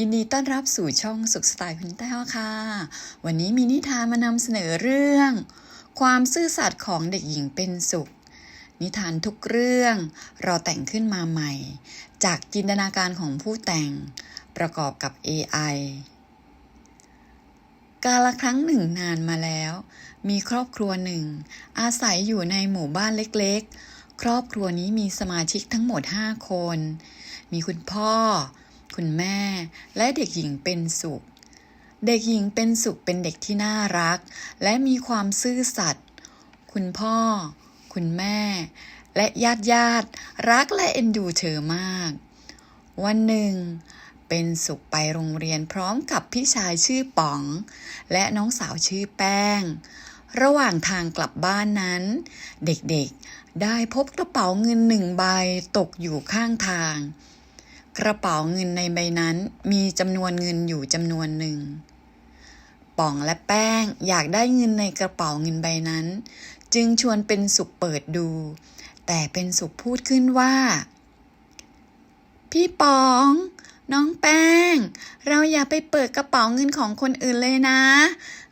ยินดีต้อนรับสู่ช่องสุขสไตล์คุณแต้วค่ะ วันนี้มีนิทานมานำเสนอเรื่อง ความซื่อสัตย์ของเด็กหญิงเป็นสุข นิทานทุกเรื่องเราแต่งขึ้นมาใหม่ จากจินตนาการของผู้แต่งประกอบกับ AI กาลครั้งหนึ่งนานมาแล้ว มีครอบครัวหนึ่ง อาศัยอยู่ในหมู่บ้านเล็กๆ ครอบครัวนี้มีสมาชิกทั้งหมด 5 คน มีคุณพ่อ คุณแม่ และเด็กหญิงเป็นสุข เด็กหญิงเป็นสุขเป็นเด็กที่น่ารัก และมีความซื่อสัตย์ คุณพ่อ คุณแม่ และญาติญาติๆรักและเอ็นดูเธอมาก วันหนึ่ง เป็นสุขไปโรงเรียนพร้อมกับพี่ชายชื่อป๋อง และน้องสาวชื่อแป้ง ระหว่างทางกลับบ้านนั้น เด็กๆได้พบกระเป๋าเงินหนึ่งใบตกอยู่ข้างทาง กระเป๋าเงินในใบนั้นมีจำนวนเงินอยู่จำนวนหนึ่งป๋องและแป้งอยากได้เงินในกระเป๋าเงินใบนั้น จึงชวนเป็นสุขเปิดดู แต่เป็นสุขพูดขึ้นว่า พี่ป๋อง น้องแป้ง เราอย่าไปเปิดกระเป๋าเงินของคนอื่นเลยนะ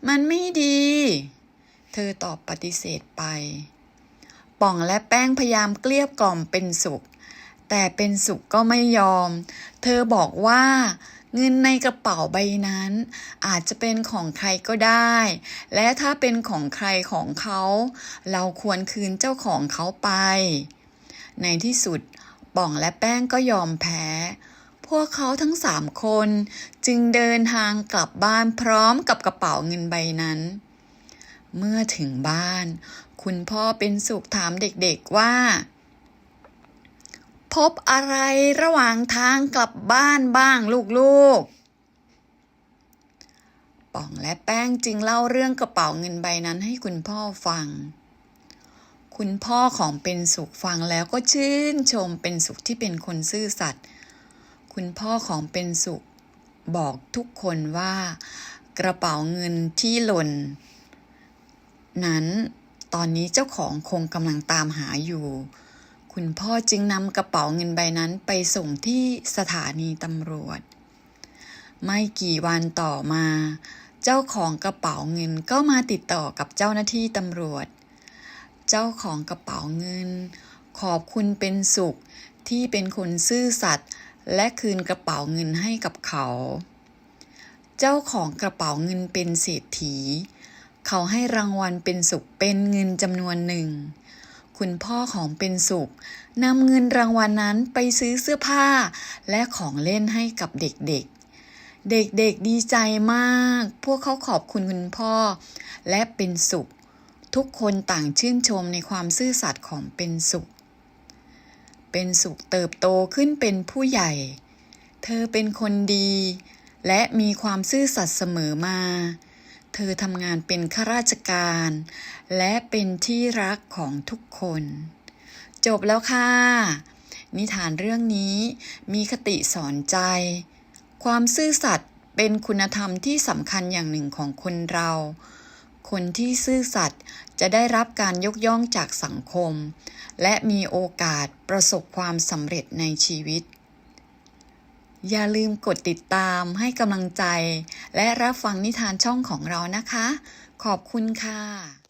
มันไม่ดี เธอตอบปฏิเสธไป ป่องและแป้งพยายามเกลี้ยกล่อมเป็นสุข แต่เป็นสุขก็ไม่ยอม เธอบอกว่าเงินในกระเป๋าใบนั้น อาจจะเป็นของใครก็ได้ และถ้าเป็นของใครของเขา เราควรคืนเจ้าของเขาไป ในที่สุดป่องและแป้งก็ยอมแพ้ พวกเขาทั้งสามคนจึงเดินทางกลับบ้านพร้อมกับกระเป๋าเงินใบนั้น เมื่อถึงบ้าน คุณพ่อเป็นสุขถามเด็กๆว่า พบอะไรระหว่างทางกลับบ้านบ้างลูกๆ ป่องและแป้งจึงเล่าเรื่องกระเป๋าเงินใบนั้นให้คุณพ่อฟัง คุณพ่อของเป็นสุขฟังแล้วก็ชื่นชมเป็นสุขที่เป็นคนซื่อสัตย์ คุณพ่อของเป็นสุขบอกทุกคนว่ากระเป๋าเงินที่หล่น นั้นตอนนี้เจ้าของคงกำลังตามหาอยู่ คุณพ่อจึงนำกระเป๋าเงินใบนั้นไปส่งที่สถานีตำรวจ ไม่กี่วันต่อมา เจ้าของกระเป๋าเงินก็มาติดต่อกับเจ้าหน้าที่ตำรวจ เจ้าของกระเป๋าเงิน ขอบคุณเป็นสุขที่เป็นคนซื่อสัตย์และคืนกระเป๋าเงินให้กับเขา เจ้าของกระเป๋าเงินเป็นเศรษฐี เขาให้รางวัลเป็นสุขเป็นเงินจำนวนหนึ่ง คุณพ่อของเป็นสุขนำเงินรางวัลนนั้นไปซื้อเสื้อผ้า และของเล่นให้กับเด็กๆ เด็กๆดีใจมาก พวกเขาขอบคุณคุณพ่อ และเป็นสุข ทุกคนต่างชื่นชมในความซื่อสัตย์ของเป็นสุข เป็นสุขเติบโตขึ้นเป็นผู้ใหญ่ เธอเป็นคนดี และมีความซื่อสัตย์เสมอมา เธอทำงานเป็นข้าราชการ และเป็นที่รักของทุกคน จบแล้วค่ะ นิทานเรื่องนี้มีคติสอนใจ ความซื่อสัตย์เป็นคุณธรรมที่สำคัญอย่างหนึ่งของคนเรา คนที่ซื่อสัตย์จะได้รับการยกย่องจากสังคม และมีโอกาสประสบความสำเร็จในชีวิต อย่าลืมกดติดตามให้กำลังใจ และรับฟังนิทานช่องของเรานะคะ ขอบคุณค่ะ